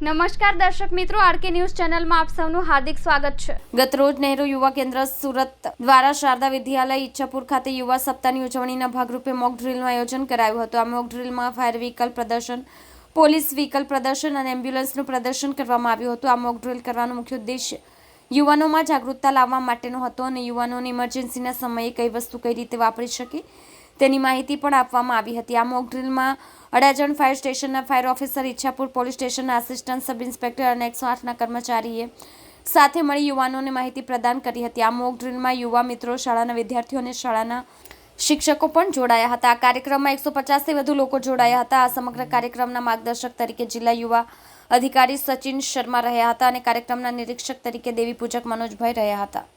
નમસ્કાર દર્શક મિત્રો, આરકે ન્યૂઝ ચેનલમાં આપ સૌનું હાર્દિક સ્વાગત છે. ગતરોજ નહેરુ યુવા કેન્દ્ર સુરત દ્વારા શારદા વિદ્યાલય ઈચ્છાપુર ખાતે યુવા સપ્તાહની ઉજવણીના ભાગરૂપે મોક ડ્રીલનું આયોજન કરાયું હતું. આ મોક ડ્રીલમાં ફાયર વ્હીકલ પ્રદર્શન, પોલીસ વ્હીકલ પ્રદર્શન અને એમ્બ્યુલન્સનું પ્રદર્શન કરવામાં આવ્યું હતું. આ મોક ડ્રીલ કરવાનો મુખ્ય ઉદ્દેશ્ય યુવાનોમાં જાગૃતતા લાવવા માટેનો હતો અને યુવાનોને ઇમરજન્સીના સમયે કઈ વસ્તુ કઈ રીતે વાપરી શકે તેની માહિતી પણ આપવામાં આવી હતી. આ મોક અડાજણ ફાયર સ્ટેશનના ફાયર ઓફિસર, ઈચ્છાપુર પોલીસ સ્ટેશનના આસિસ્ટન્ટ, સબ ઇન્સ્પેક્ટર અને એકસો આઠના કર્મચારીએ સાથે મળી યુવાનોને માહિતી પ્રદાન કરી હતી. આ મોક ડ્રીલમાં યુવા મિત્રો, શાળાના વિદ્યાર્થીઓ અને શાળાના શિક્ષકો પણ જોડાયા હતા. આ કાર્યક્રમમાં એકસો પચાસથી વધુ લોકો જોડાયા હતા. આ સમગ્ર કાર્યક્રમના માર્ગદર્શક તરીકે જિલ્લા યુવા અધિકારી સચિન શર્મા રહ્યા હતા અને કાર્યક્રમના નિરીક્ષક તરીકે દેવી પૂજક મનોજભાઈ રહ્યા હતા.